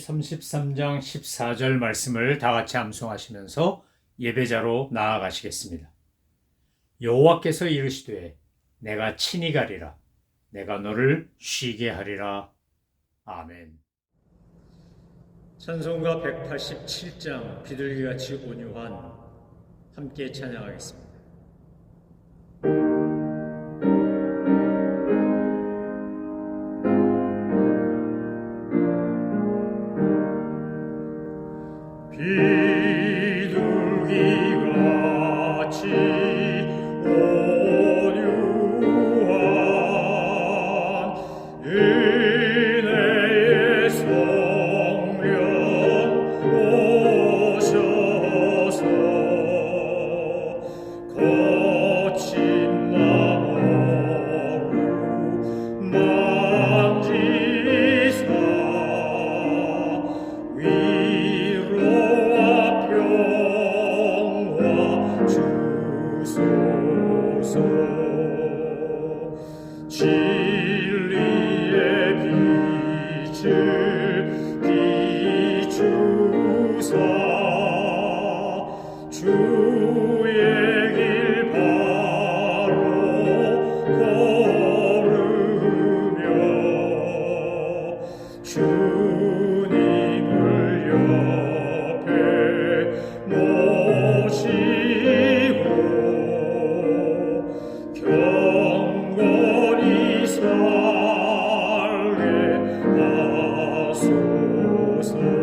출애굽기 33장 14절 말씀을 다 같이 암송하시면서 예배자로 나아가시겠습니다. 여호와께서 이르시되 내가 친히 가리라 내가 너를 쉬게 하리라 아멘. 찬송가 187장 비둘기같이 온유한 함께 찬양하겠습니다. 하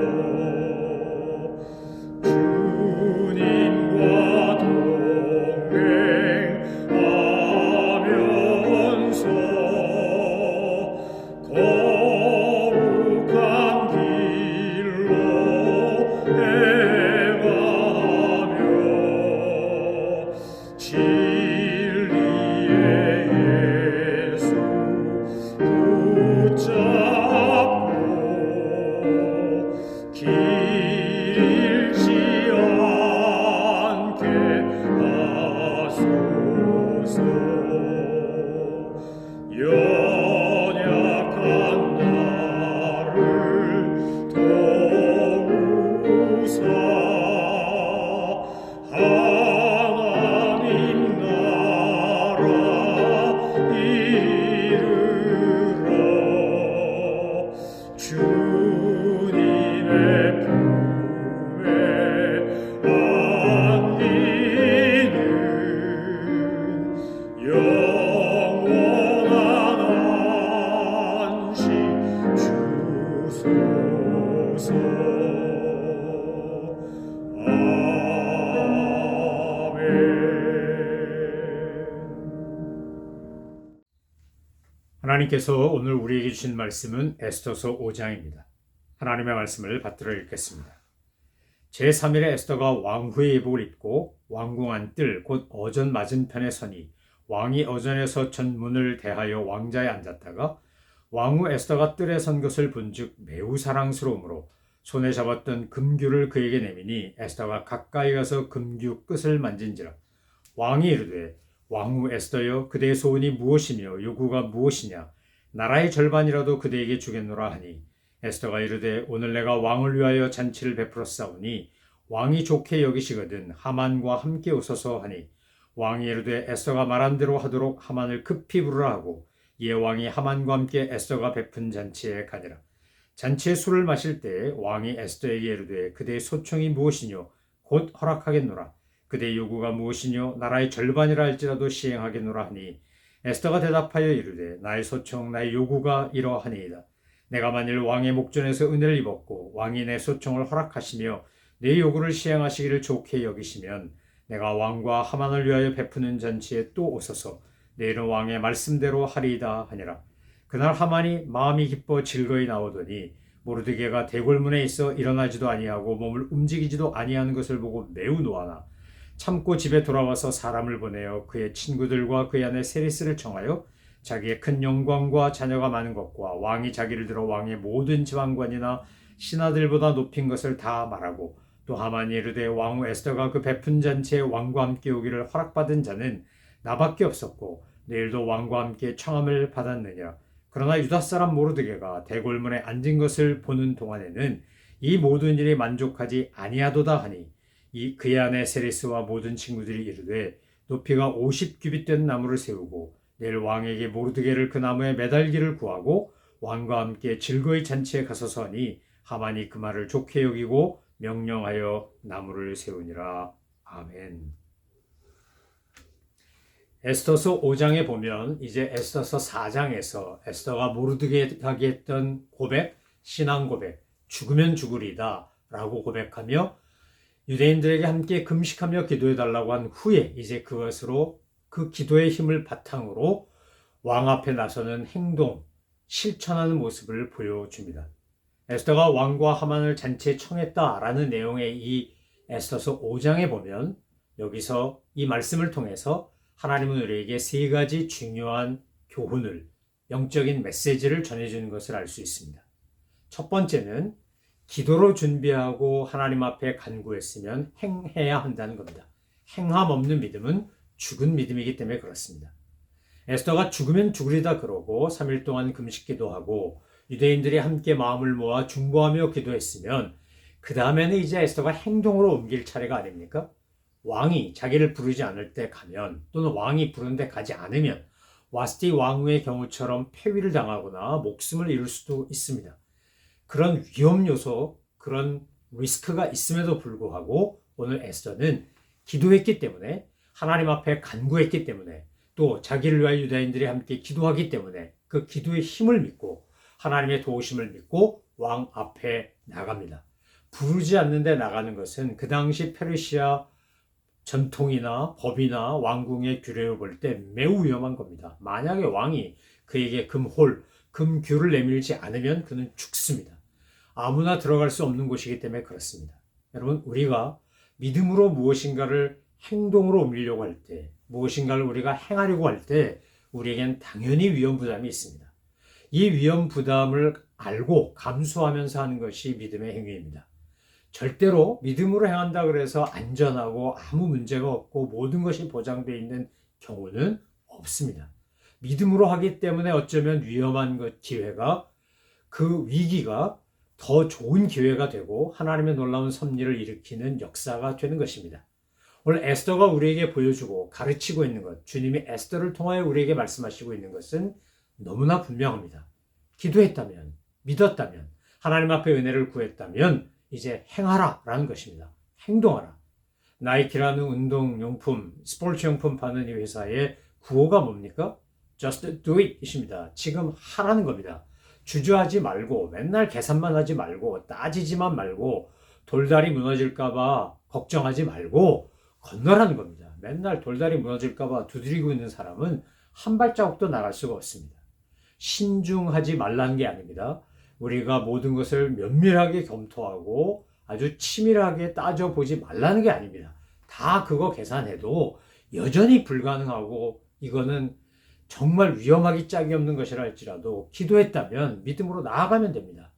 하나님께서 오늘 우리에게 주신 말씀은 에스더서 5장입니다. 하나님의 말씀을 받들어 읽겠습니다. 제3일에 에스더가 왕후의 예복을 입고 왕궁안 뜰 곧 어전 맞은편에 서니 왕이 어전에서 전문을 대하여 왕자에 앉았다가 왕후 에스더가 뜰에 선 것을 본즉 매우 사랑스러우므로 손에 잡았던 금규를 그에게 내미니 에스더가 가까이 가서 금규 끝을 만진지라 왕이 이르되 왕후 에스더여 그대의 소원이 무엇이며 요구가 무엇이냐? 나라의 절반이라도 그대에게 주겠노라 하니 에스더가 이르되 오늘 내가 왕을 위하여 잔치를 베풀었사오니 왕이 좋게 여기시거든 하만과 함께 오소서 하니 왕이 이르되 에스더가 말한 대로 하도록 하만을 급히 부르라 하고 이에 왕이 하만과 함께 에스더가 베푼 잔치에 가니라. 잔치에 술을 마실 때 왕이 에스더에게 이르되 그대의 소청이 무엇이뇨? 곧 허락하겠노라 그대의 요구가 무엇이뇨? 나라의 절반이라 할지라도 시행하겠노라 하니 에스더가 대답하여 이르되 나의 소청 나의 요구가 이러하니이다. 내가 만일 왕의 목전에서 은혜를 입었고 왕이 내 소청을 허락하시며 내 요구를 시행하시기를 좋게 여기시면 내가 왕과 하만을 위하여 베푸는 잔치에 또 오소서. 내일은 왕의 말씀대로 하리이다 하니라. 그날 하만이 마음이 기뻐 즐거이 나오더니 모르드게가 대궐문에 있어 일어나지도 아니하고 몸을 움직이지도 아니하는 것을 보고 매우 노하나 참고 집에 돌아와서 사람을 보내어 그의 친구들과 그의 아내 세리스를 청하여 자기의 큰 영광과 자녀가 많은 것과 왕이 자기를 들어 왕의 모든 지방관이나 신하들보다 높인 것을 다 말하고 또 하만이 이르되 왕후 에스더가 그 베푼 잔치에 왕과 함께 오기를 허락받은 자는 나밖에 없었고 내일도 왕과 함께 청함을 받았느냐. 그러나 유다 사람 모르드게가 대궐문에 앉은 것을 보는 동안에는 이 모든 일이 만족하지 아니하도다 하니 이 그의 아내 세레스와 모든 친구들이 이르되 높이가 50규빗 된 나무를 세우고 내일 왕에게 모르드게를 그 나무에 매달기를 구하고 왕과 함께 즐거이 잔치에 가서서 하니 하만이 그 말을 좋게 여기고 명령하여 나무를 세우니라. 아멘. 에스더서 5장에 보면 이제 에스더서 4장에서 에스더가 모르드게하게 했던 고백, 신앙 고백, 죽으면 죽으리다 라고 고백하며 유대인들에게 함께 금식하며 기도해 달라고 한 후에 이제 그것으로 그 기도의 힘을 바탕으로 왕 앞에 나서는 행동, 실천하는 모습을 보여줍니다. 에스더가 왕과 하만을 잔치에 청했다라는 내용의 이 에스더서 5장에 보면 여기서 이 말씀을 통해서 하나님은 우리에게 세 가지 중요한 교훈을 영적인 메시지를 전해주는 것을 알 수 있습니다. 첫 번째는 기도로 준비하고 하나님 앞에 간구했으면 행해야 한다는 겁니다. 행함 없는 믿음은 죽은 믿음이기 때문에 그렇습니다. 에스더가 죽으면 죽으리다 그러고 3일 동안 금식 기도하고 유대인들이 함께 마음을 모아 중보하며 기도했으면 그 다음에는 이제 에스더가 행동으로 옮길 차례가 아닙니까? 왕이 자기를 부르지 않을 때 가면 또는 왕이 부르는데 가지 않으면 와스티 왕후의 경우처럼 폐위를 당하거나 목숨을 잃을 수도 있습니다. 그런 위험 요소, 그런 리스크가 있음에도 불구하고 오늘 에스더는 기도했기 때문에 하나님 앞에 간구했기 때문에 또 자기를 위하여 유다인들이 함께 기도하기 때문에 그 기도의 힘을 믿고 하나님의 도우심을 믿고 왕 앞에 나갑니다. 부르지 않는데 나가는 것은 그 당시 페르시아 전통이나 법이나 왕궁의 규례를 볼 때 매우 위험한 겁니다. 만약에 왕이 그에게 금홀, 금규를 내밀지 않으면 그는 죽습니다. 아무나 들어갈 수 없는 곳이기 때문에 그렇습니다. 여러분, 우리가 믿음으로 무엇인가를 행동으로 옮기려고 할 때, 무엇인가를 우리가 행하려고 할 때, 우리에겐 당연히 위험 부담이 있습니다. 이 위험 부담을 알고 감수하면서 하는 것이 믿음의 행위입니다. 절대로 믿음으로 행한다 그래서 안전하고 아무 문제가 없고 모든 것이 보장되어 있는 경우는 없습니다. 믿음으로 하기 때문에 어쩌면 위험한 것 기회가 그 위기가 더 좋은 기회가 되고 하나님의 놀라운 섭리를 일으키는 역사가 되는 것입니다. 오늘 에스더가 우리에게 보여주고 가르치고 있는 것, 주님이 에스더를 통하여 우리에게 말씀하시고 있는 것은 너무나 분명합니다. 기도했다면, 믿었다면, 하나님 앞에 은혜를 구했다면, 이제 행하라 라는 것입니다. 행동하라. 나이키라는 운동용품, 스포츠용품 파는 이 회사의 구호가 뭡니까? Just do it 이십니다. 지금 하라는 겁니다. 주저하지 말고, 맨날 계산만 하지 말고, 따지지만 말고, 돌다리 무너질까봐 걱정하지 말고, 건너라는 겁니다. 맨날 돌다리 무너질까봐 두드리고 있는 사람은 한 발자국도 나갈 수가 없습니다. 신중하지 말라는 게 아닙니다. 우리가 모든 것을 면밀하게 검토하고 아주 치밀하게 따져보지 말라는 게 아닙니다. 다 그거 계산해도 여전히 불가능하고 이거는 정말 위험하기 짝이 없는 것이라 할지라도 기도했다면 믿음으로 나아가면 됩니다.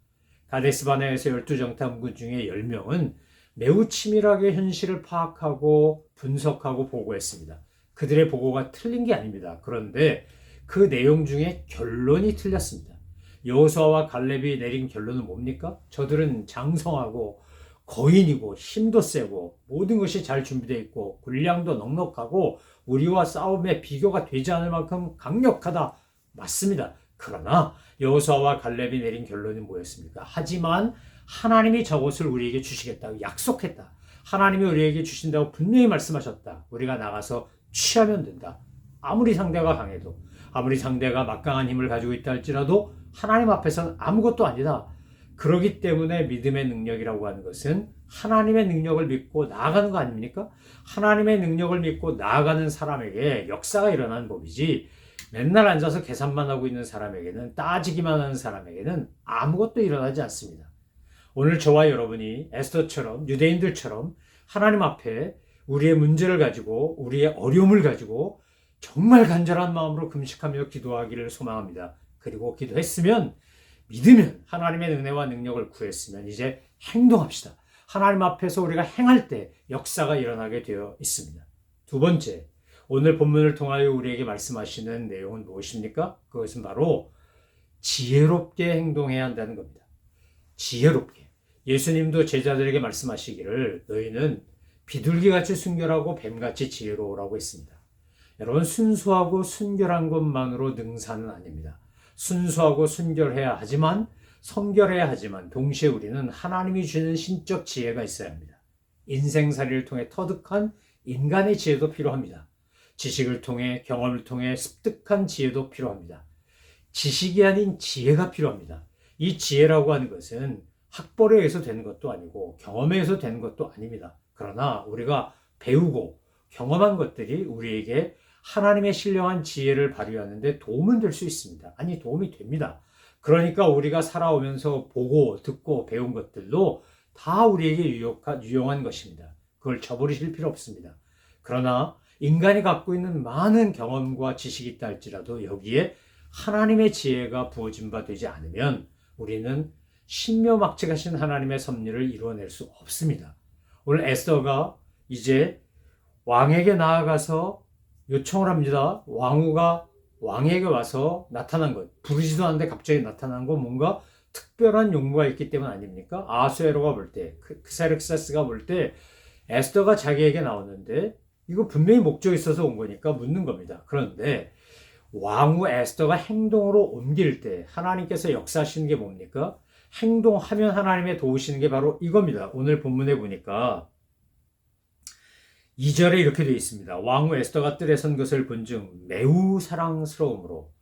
가데스 바네에서 12정탐군 중에 10명은 매우 치밀하게 현실을 파악하고 분석하고 보고했습니다. 그들의 보고가 틀린 게 아닙니다. 그런데 그 내용 중에 결론이 틀렸습니다. 여호수아와 갈렙이 내린 결론은 뭡니까? 저들은 장성하고 거인이고 힘도 세고 모든 것이 잘 준비되어 있고 군량도 넉넉하고 우리와 싸움에 비교가 되지 않을 만큼 강력하다. 맞습니다. 그러나 여호수아와 갈렙이 내린 결론은 뭐였습니까? 하지만 하나님이 저것을 우리에게 주시겠다고 약속했다. 하나님이 우리에게 주신다고 분명히 말씀하셨다. 우리가 나가서 취하면 된다. 아무리 상대가 강해도 아무리 상대가 막강한 힘을 가지고 있다 할지라도 하나님 앞에서는 아무것도 아니다. 그러기 때문에 믿음의 능력이라고 하는 것은 하나님의 능력을 믿고 나아가는 거 아닙니까? 하나님의 능력을 믿고 나아가는 사람에게 역사가 일어나는 법이지 맨날 앉아서 계산만 하고 있는 사람에게는 따지기만 하는 사람에게는 아무것도 일어나지 않습니다. 오늘 저와 여러분이 에스더처럼 유대인들처럼 하나님 앞에 우리의 문제를 가지고 우리의 어려움을 가지고 정말 간절한 마음으로 금식하며 기도하기를 소망합니다. 그리고 기도했으면 믿으면 하나님의 은혜와 능력을 구했으면 이제 행동합시다. 하나님 앞에서 우리가 행할 때 역사가 일어나게 되어 있습니다. 두 번째, 오늘 본문을 통하여 우리에게 말씀하시는 내용은 무엇입니까? 그것은 바로 지혜롭게 행동해야 한다는 겁니다. 지혜롭게. 예수님도 제자들에게 말씀하시기를 너희는 비둘기같이 순결하고 뱀같이 지혜로우라고 했습니다. 여러분 순수하고 순결한 것만으로 능사는 아닙니다. 순수하고 순결해야 하지만 성결해야 하지만 동시에 우리는 하나님이 주는 신적 지혜가 있어야 합니다. 인생살이를 통해 터득한 인간의 지혜도 필요합니다. 지식을 통해 경험을 통해 습득한 지혜도 필요합니다. 지식이 아닌 지혜가 필요합니다. 이 지혜라고 하는 것은 학벌에 의해서 되는 것도 아니고 경험에 의해서 되는 것도 아닙니다. 그러나 우리가 배우고 경험한 것들이 우리에게 하나님의 신령한 지혜를 발휘하는 데 도움은 될 수 있습니다. 아니, 도움이 됩니다. 그러니까 우리가 살아오면서 보고, 듣고, 배운 것들도 다 우리에게 유용한, 유용한 것입니다. 그걸 저버리실 필요 없습니다. 그러나 인간이 갖고 있는 많은 경험과 지식이 있다 할지라도 여기에 하나님의 지혜가 부어진 바 되지 않으면 우리는 신묘막측하신 하나님의 섭리를 이루어낼 수 없습니다. 오늘 에스더가 이제 왕에게 나아가서 요청을 합니다. 왕후가 왕에게 와서 나타난 것, 부르지도 않는데 갑자기 나타난 건 뭔가 특별한 용무가 있기 때문 아닙니까? 아수에로가 볼 때, 크세르크세스가 볼 때 에스더가 자기에게 나오는데 이거 분명히 목적이 있어서 온 거니까 묻는 겁니다. 그런데 왕후 에스더가 행동으로 옮길 때 하나님께서 역사하시는 게 뭡니까? 행동하면 하나님의 도우시는 게 바로 이겁니다. 오늘 본문에 보니까 2절에 이렇게 되어 있습니다. 왕후 에스더가 뜰에 선 것을 본중 매우 사랑스러움으로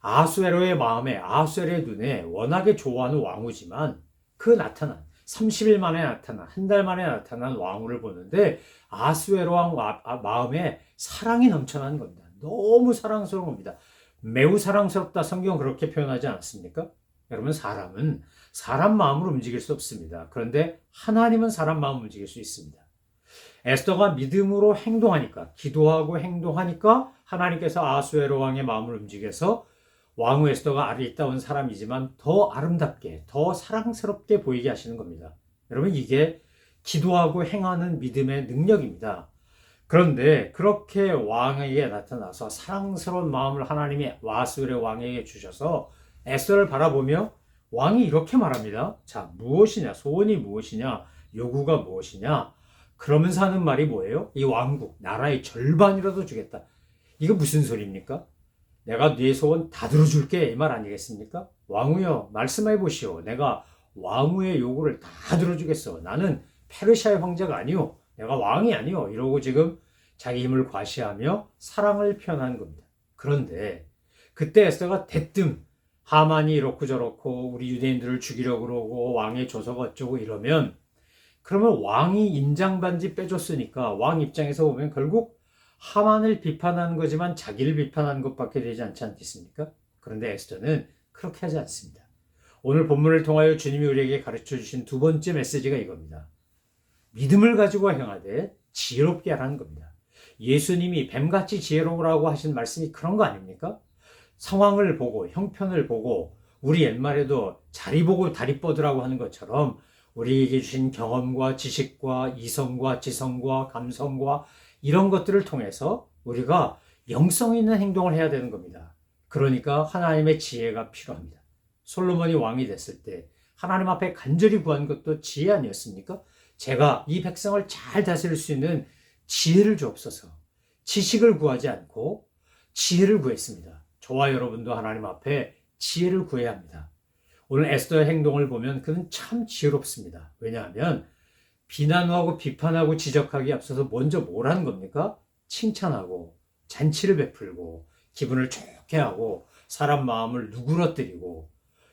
아수에로의 마음에 아수에로의 눈에 워낙에 좋아하는 왕후지만 그 나타난 30일 만에 나타난 한 달 만에 나타난 왕후를 보는데 아수에로 왕 마음에 사랑이 넘쳐나는 겁니다. 너무 사랑스러운 겁니다. 매우 사랑스럽다 성경은 그렇게 표현하지 않습니까? 여러분 사람은 사람 마음으로 움직일 수 없습니다. 그런데 하나님은 사람 마음을 움직일 수 있습니다. 에스더가 믿음으로 행동하니까 기도하고 행동하니까 하나님께서 아수에로 왕의 마음을 움직여서 왕후 에스더가 아리따운 사람이지만 더 아름답게 더 사랑스럽게 보이게 하시는 겁니다. 여러분 이게 기도하고 행하는 믿음의 능력입니다. 그런데 그렇게 왕에게 나타나서 사랑스러운 마음을 하나님이 와스의 왕에게 주셔서 에스더를 바라보며 왕이 이렇게 말합니다. 자, 무엇이냐? 소원이 무엇이냐? 요구가 무엇이냐? 그러면서 하는 말이 뭐예요? 이 왕국, 나라의 절반이라도 주겠다. 이거 무슨 소리입니까? 내가 네 소원 다 들어줄게. 이 말 아니겠습니까? 왕후여, 말씀해 보시오. 내가 왕후의 요구를 다 들어주겠어. 나는 페르시아의 황제가 아니오. 내가 왕이 아니오. 이러고 지금 자기 힘을 과시하며 사랑을 표현한 겁니다. 그런데 그때 에스더가 대뜸 하만이 이렇고 저렇고 우리 유대인들을 죽이려고 그러고 왕의 조서가 어쩌고 이러면 그러면 왕이 인장반지 빼줬으니까 왕 입장에서 보면 결국 하만을 비판하는 거지만 자기를 비판하는 것밖에 되지 않지 않겠습니까? 그런데 에스더는 그렇게 하지 않습니다. 오늘 본문을 통하여 주님이 우리에게 가르쳐 주신 두 번째 메시지가 이겁니다. 믿음을 가지고 행하되 지혜롭게 하라는 겁니다. 예수님이 뱀같이 지혜로우라고 하신 말씀이 그런 거 아닙니까? 상황을 보고 형편을 보고 우리 옛말에도 자리 보고 다리 뻗으라고 하는 것처럼 우리에게 주신 경험과 지식과 이성과 지성과 감성과 이런 것들을 통해서 우리가 영성 있는 행동을 해야 되는 겁니다. 그러니까 하나님의 지혜가 필요합니다. 솔로몬이 왕이 됐을 때 하나님 앞에 간절히 구한 것도 지혜 아니었습니까? 제가 이 백성을 잘 다스릴 수 있는 지혜를 주옵소서. 지식을 구하지 않고 지혜를 구했습니다. 저와 여러분도 하나님 앞에 지혜를 구해야 합니다. 오늘 에스더의 행동을 보면 그는 참 지혜롭습니다. 왜냐하면 비난하고 비판하고 지적하기 앞서서 먼저 뭘 하는 겁니까? 칭찬하고 잔치를 베풀고 기분을 좋게 하고 사람 마음을 누그러뜨리고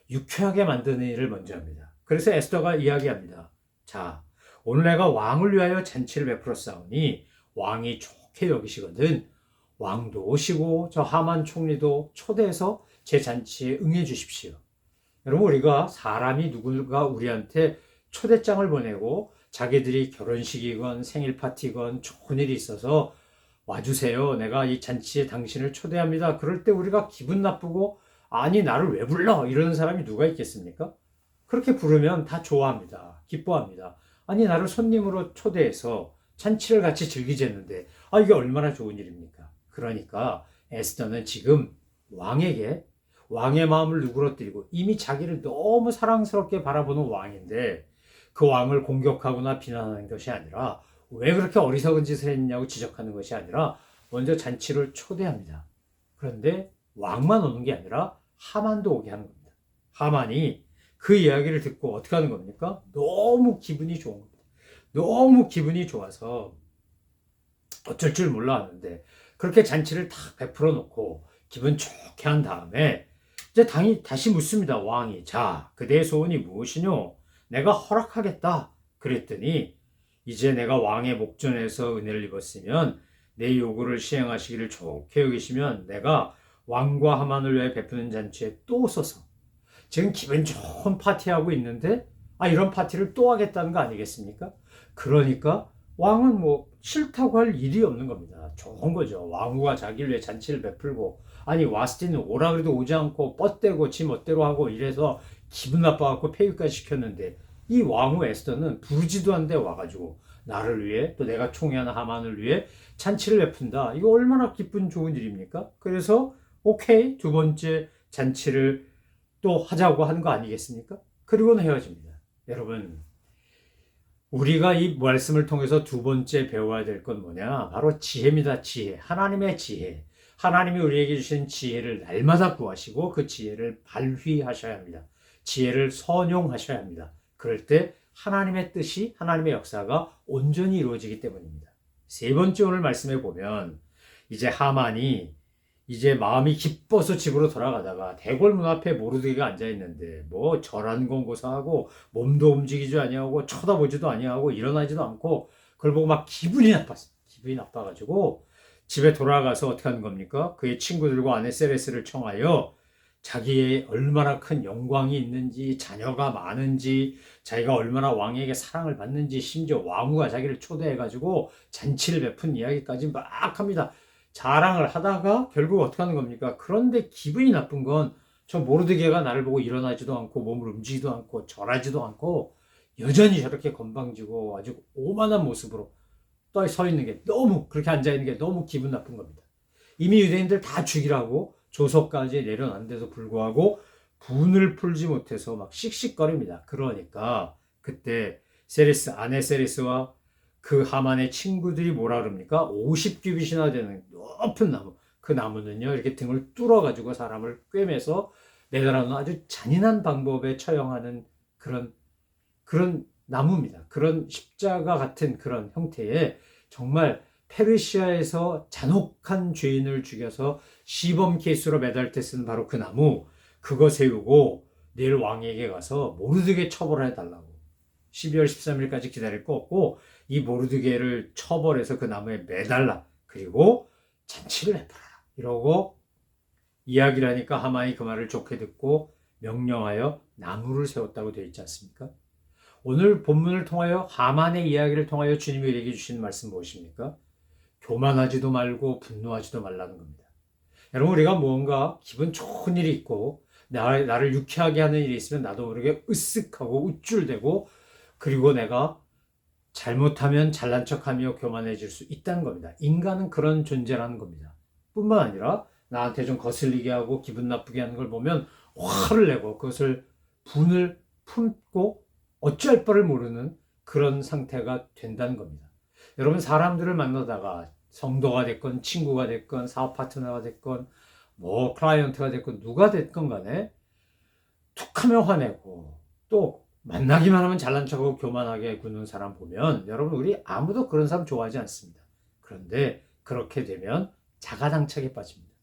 유쾌하게 만드는 일을 먼저 합니다. 그래서 에스더가 이야기합니다. 자, 오늘 내가 왕을 위하여 잔치를 베풀었사오니 왕이 좋게 여기시거든 왕도 오시고 저 하만 총리도 초대해서 제 잔치에 응해 주십시오. 여러분 우리가 사람이 누군가 우리한테 초대장을 보내고 자기들이 결혼식이건 생일 파티건 좋은 일이 있어서 와주세요. 내가 이 잔치에 당신을 초대합니다. 그럴 때 우리가 기분 나쁘고 아니 나를 왜 불러 이러는 사람이 누가 있겠습니까? 그렇게 부르면 다 좋아합니다. 기뻐합니다. 아니 나를 손님으로 초대해서 잔치를 같이 즐기자는데 아 이게 얼마나 좋은 일입니까? 그러니까 에스더는 지금 왕에게 왕의 마음을 누그러뜨리고 이미 자기를 너무 사랑스럽게 바라보는 왕인데 그 왕을 공격하거나 비난하는 것이 아니라 왜 그렇게 어리석은 짓을 했냐고 지적하는 것이 아니라 먼저 잔치를 초대합니다. 그런데 왕만 오는 게 아니라 하만도 오게 하는 겁니다. 하만이 그 이야기를 듣고 어떻게 하는 겁니까? 너무 기분이 좋은 겁니다. 너무 기분이 좋아서 어쩔 줄 몰랐는데 그렇게 잔치를 다 베풀어 놓고 기분 좋게 한 다음에 이제 당이 다시 묻습니다. 왕이 자 그대의 소원이 무엇이뇨? 내가 허락하겠다. 그랬더니 이제 내가 왕의 목전에서 은혜를 입었으면 내 요구를 시행하시기를 좋게 여기시면 내가 왕과 하만을 위해 베푸는 잔치에 또 서서 지금 기분 좋은 파티하고 있는데 아 이런 파티를 또 하겠다는 거 아니겠습니까? 그러니까 왕은 뭐 싫다고 할 일이 없는 겁니다. 좋은 거죠. 왕후가 자기를 위해 잔치를 베풀고 아니 때는 오라 그래도 오지 않고 뻗대고 지 멋대로 하고 이래서 기분 나빠갖고 폐위까지 시켰는데 이 왕후 에스더는 부르지도 않는데 와가지고 나를 위해 또 내가 총애하는 하만을 위해 잔치를 베푼다. 이거 얼마나 기쁜 좋은 일입니까? 그래서 오케이 두 번째 잔치를 또 하자고 하는 거 아니겠습니까? 그리고는 헤어집니다. 여러분 우리가 이 말씀을 통해서 두 번째 배워야 될 건 뭐냐? 바로 지혜입니다. 지혜. 하나님의 지혜. 하나님이 우리에게 주신 지혜를 날마다 구하시고 그 지혜를 발휘하셔야 합니다. 지혜를 선용하셔야 합니다. 그럴 때 하나님의 뜻이 하나님의 역사가 온전히 이루어지기 때문입니다. 세 번째 오늘 말씀에 보면 이제 하만이 이제 마음이 기뻐서 집으로 돌아가다가 대궐 문 앞에 모르드게가 앉아 있는데 뭐 절한 공고사하고 몸도 움직이지 아니하고 쳐다보지도 아니하고 일어나지도 않고 그걸 보고 막 기분이 나빴어. 기분이 나빠가지고 집에 돌아가서 어떻게 하는 겁니까? 그의 친구들과 아내 세레스를 청하여 자기의 얼마나 큰 영광이 있는지, 자녀가 많은지, 자기가 얼마나 왕에게 사랑을 받는지, 심지어 왕후가 자기를 초대해가지고 잔치를 베푼 이야기까지 막 합니다. 자랑을 하다가 결국 어떻게 하는 겁니까? 그런데 기분이 나쁜 건 저 모르드게가 나를 보고 일어나지도 않고 몸을 움직이지도 않고 절하지도 않고 여전히 저렇게 건방지고 아주 오만한 모습으로 떠 서 있는 게 너무 그렇게 앉아 있는 게 너무 기분 나쁜 겁니다. 이미 유대인들 다 죽이라고 조서까지 내려놨는데도 불구하고 분을 풀지 못해서 막 씩씩거립니다. 그러니까 그때 세리스 아내 세리스와 그 하만의 친구들이 뭐라 그럽니까? 50규빗이나 되는 높은 나무. 그 나무는요, 이렇게 등을 뚫어가지고 사람을 꿰매서 내달아놓은 아주 잔인한 방법에 처형하는 그런, 그런 나무입니다. 그런 십자가 같은 그런 형태의 정말 페르시아에서 잔혹한 죄인을 죽여서 시범 케이스로 매달 때 쓰는 바로 그 나무, 그거 세우고 내일 왕에게 가서 모르드게 처벌해 달라고. 12월 13일까지 기다릴 거 없고 이 모르드게를 처벌해서 그 나무에 매달라. 그리고 잔치를 해봐라. 이러고 이야기를 하니까 하만이 그 말을 좋게 듣고 명령하여 나무를 세웠다고 되어 있지 않습니까? 오늘 본문을 통하여 하만의 이야기를 통하여 주님이 우리에게 주신 말씀 무엇입니까? 교만하지도 말고 분노하지도 말라는 겁니다. 여러분 우리가 무언가 기분 좋은 일이 있고 나를, 나를 유쾌하게 하는 일이 있으면 나도 모르게 으쓱하고 우쭐대고 그리고 내가 잘못하면 잘난 척하며 교만해질 수 있다는 겁니다. 인간은 그런 존재라는 겁니다. 뿐만 아니라 나한테 좀 거슬리게 하고 기분 나쁘게 하는 걸 보면 화를 내고 그것을 분을 품고 어찌할 바를 모르는 그런 상태가 된다는 겁니다. 여러분 사람들을 만나다가 성도가 됐건 친구가 됐건 사업 파트너가 됐건 뭐 클라이언트가 됐건 누가 됐건 간에 툭 하면 화내고 또 만나기만 하면 잘난 척하고 교만하게 구는 사람 보면 여러분 우리 아무도 그런 사람 좋아하지 않습니다. 그런데 그렇게 되면 자가당착에 빠집니다.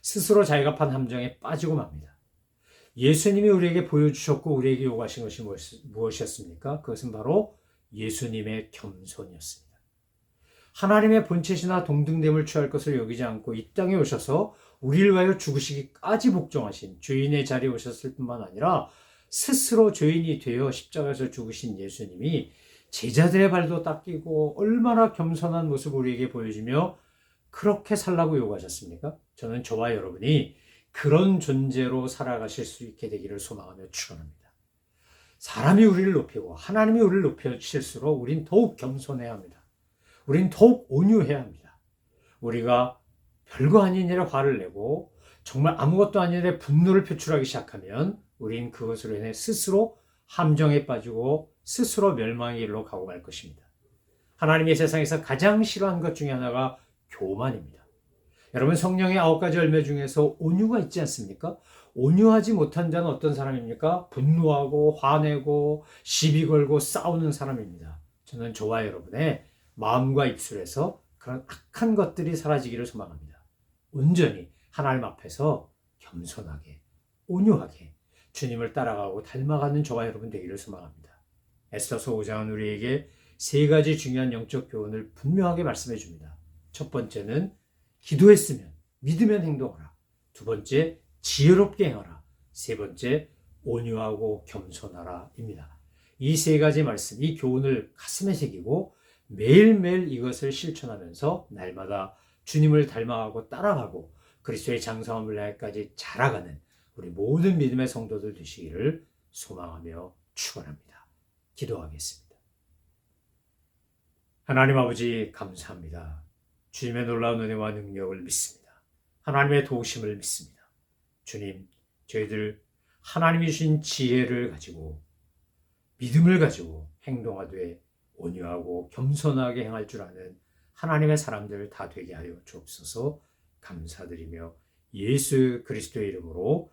스스로 자기가 판 함정에 빠지고 맙니다. 예수님이 우리에게 보여주셨고 우리에게 요구하신 것이 무엇이었습니까? 그것은 바로 예수님의 겸손이었습니다. 하나님의 본체시나 동등됨을 취할 것을 여기지 않고 이 땅에 오셔서 우리를 위하여 죽으시기까지 복종하신 주인의 자리에 오셨을 뿐만 아니라 스스로 죄인이 되어 십자가에서 죽으신 예수님이 제자들의 발도 닦이고 얼마나 겸손한 모습을 우리에게 보여주며 그렇게 살라고 요구하셨습니까? 저는 저와 여러분이 그런 존재로 살아가실 수 있게 되기를 소망하며 축원합니다. 사람이 우리를 높이고 하나님이 우리를 높여주실수록 우린 더욱 겸손해야 합니다. 우린 더욱 온유해야 합니다. 우리가 별거 아닌 일에 화를 내고 정말 아무것도 아닌데 분노를 표출하기 시작하면 우린 그것으로 인해 스스로 함정에 빠지고 스스로 멸망의 길로 가고 말 것입니다. 하나님의 세상에서 가장 싫어하는 것 중에 하나가 교만입니다. 여러분 성령의 아홉 가지 열매 중에서 온유가 있지 않습니까? 온유하지 못한 자는 어떤 사람입니까? 분노하고 화내고 시비 걸고 싸우는 사람입니다. 저는 저와 여러분의 마음과 입술에서 그런 악한 것들이 사라지기를 소망합니다. 온전히 하나님 앞에서 겸손하게 온유하게 주님을 따라가고 닮아가는 저와 여러분 되기를 소망합니다. 에스더서 5장은 우리에게 세 가지 중요한 영적 교훈을 분명하게 말씀해 줍니다. 첫 번째는 기도했으면 믿으면 행동하라. 두 번째 지혜롭게 행하라. 세 번째 온유하고 겸손하라입니다. 이 세 가지 말씀, 이 교훈을 가슴에 새기고 매일매일 이것을 실천하면서 날마다 주님을 닮아가고 따라가고 그리스도의 장성함을 날까지 자라가는 우리 모든 믿음의 성도들 되시기를 소망하며 축원합니다. 기도하겠습니다. 하나님 아버지 감사합니다. 주님의 놀라운 은혜와 능력을 믿습니다. 하나님의 도우심을 믿습니다. 주님, 저희들 하나님이 주신 지혜를 가지고 믿음을 가지고 행동하되 온유하고 겸손하게 행할 줄 아는 하나님의 사람들 다 되게 하여 주옵소서 감사드리며 예수 그리스도의 이름으로